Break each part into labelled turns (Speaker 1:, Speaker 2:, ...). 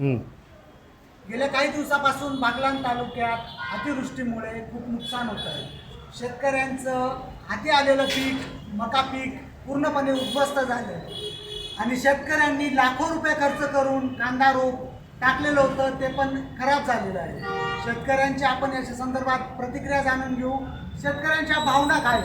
Speaker 1: गेल्या काही दिवसापासून बागलाण तालुक्यात अतिवृष्टीमुळे खूप नुकसान होत आहे. शेतकऱ्यांचं हाती आलेलं पीक मका पीक पूर्णपणे उद्ध्वस्त झालं आणि शेतकऱ्यांनी लाखो रुपये खर्च करून कांदा रोप टाकलेलं होतं ते पण खराब झालेलं आहे. शेतकऱ्यांच्या आपण याच्या संदर्भात प्रतिक्रिया जाणून घेऊ. शेतकऱ्यांच्या भावना काय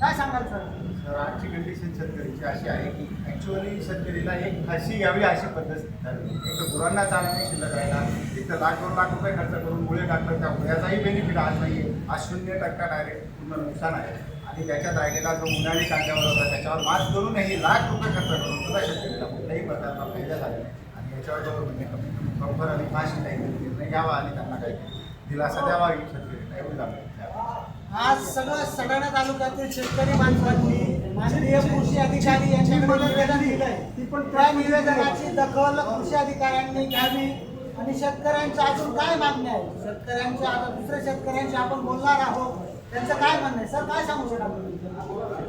Speaker 1: काय सांगाल सर?
Speaker 2: आजची कंडिशन शेतकऱ्याची अशी आहे की ॲक्च्युअली शेतकरीला एक फाशी घ्यावी अशी पद्धत झाली एक तर गुरांना चारा नाही शिल्लक राहिला एक तर लाख दोन लाख रुपये खर्च करून मुळे टाकतात त्या मुळ्याचाही बेनिफिट आज नाही आहे आज शून्य टक्का डायरेक्ट पूर्ण नुकसान आहे. आणि त्याच्यात राहिलेला जो उन्हाळी कांद्यावर होता त्याच्यावर मात करूनही लाख रुपये खर्च करून सुद्धा शेतकरीला कुठल्याही प्रकारचा फायदा झाला नाही. आणि याच्यावर गव्हर्नमेंटने म्हणजे कमी प्रॉपर आणि फाशी नाही निर्णय घ्यावा आणि त्यांना काही दिलासा द्यावा शेतकरी एवढी लागते
Speaker 1: आज सगळं सडाणा तालुक्यातील शेतकरी माणसांनी माननीय कृषी अधिकारी यांच्याकडे निवेदन दिलंय. त्या निवेदनाची दखल कृषी अधिकाऱ्यांनी घ्यावी आणि शेतकऱ्यांच्या अजून काय मागण्या आहेत? शेतकऱ्यांच्या आता दुसऱ्या शेतकऱ्यांशी आपण बोलणार आहोत. त्यांचं काय म्हणणं आहे? सर काय सांगू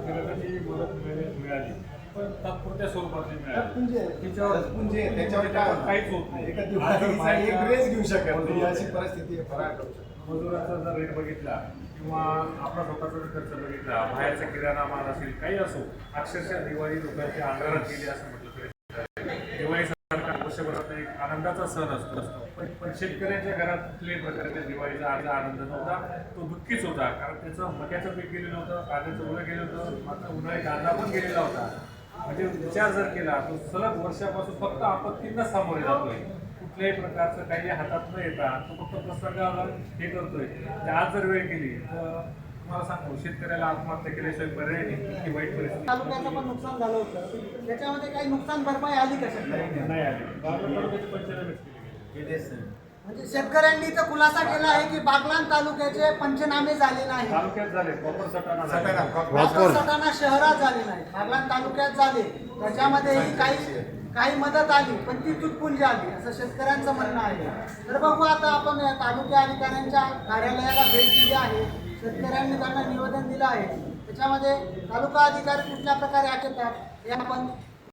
Speaker 3: मिळाली मिळाली. पण तात्पुरत्या स्वरूपातली मिळाली.
Speaker 2: त्याच्यावर म्हणजे त्याच्यावर?
Speaker 3: काहीच होत नाही.
Speaker 2: एका दिवसाचा एक ड्रेस घेऊ शकत नाही. अशी परिस्थिती आहे फरार करू शकतो
Speaker 3: मजुराचा जर रेट बघितला किंवा आपला स्वतःचा जर खर्च बघितला बाहेरचा किराणा माल असेल काही असो अक्षरशः दिवाळी लोकांच्या अंधारात गेली असं म्हटलं तरी दिवाळी सारखा वर्षभरात एक आनंदाचा सण असतो असतो. पण पण शेतकऱ्यांच्या घरात कुठल्याही प्रकारच्या दिवाळीचा आज आनंद नव्हता तो दुःखीच होता. कारण त्याचं मक्याचं पीक गेलेलं होतं कांद्याचं उन्हा गेलं होतं मात्र उन्हाळी कांदा पण गेलेला होता. म्हणजे विचार जर केला तर सलग वर्षापासून फक्त आपत्तींना सामोरे जातोय. कुठल्याही प्रकारचं काही हातात न येता तो फक्त प्रसंगाला हे करतोय. ते आज जर वेळ केली तर तुम्हाला सांगतो शेतकऱ्याला आत्महत्या केल्याशिवाय पर्याय नाही इतकी वाईट परिस्थिती.
Speaker 1: तालुक्याचं पण नुकसान झालं होतं. त्याच्यामध्ये काही नुकसान भरपाई आली का शेतकऱ्यांना?
Speaker 3: नाही आली. बारा तालुक्याची पंचनामेच केली गेली.
Speaker 1: म्हणजे शेतकऱ्यांनी तर खुलासा केला आहे की बागलाण तालुक्याचे पंचनामे झाले नाही
Speaker 3: तालुक्यात झाले प्रॉपर सटाणा.
Speaker 2: सटाणा.
Speaker 1: सटाणा. शहरात झाले नाही बागलाण तालुक्यात झाले. त्याच्यामध्येही काही काही मदत आली पण ती तुटपुंजी आली असं शेतकऱ्यांचं म्हणणं आहे. तर बघू आता आपण तालुका अधिकाऱ्यांच्या कार्यालयाला भेट दिली आहे. शेतकऱ्यांनी त्यांना निवेदन दिलं आहे. त्याच्यामध्ये तालुका अधिकारी कुठल्या प्रकारे आचरतात हे आपण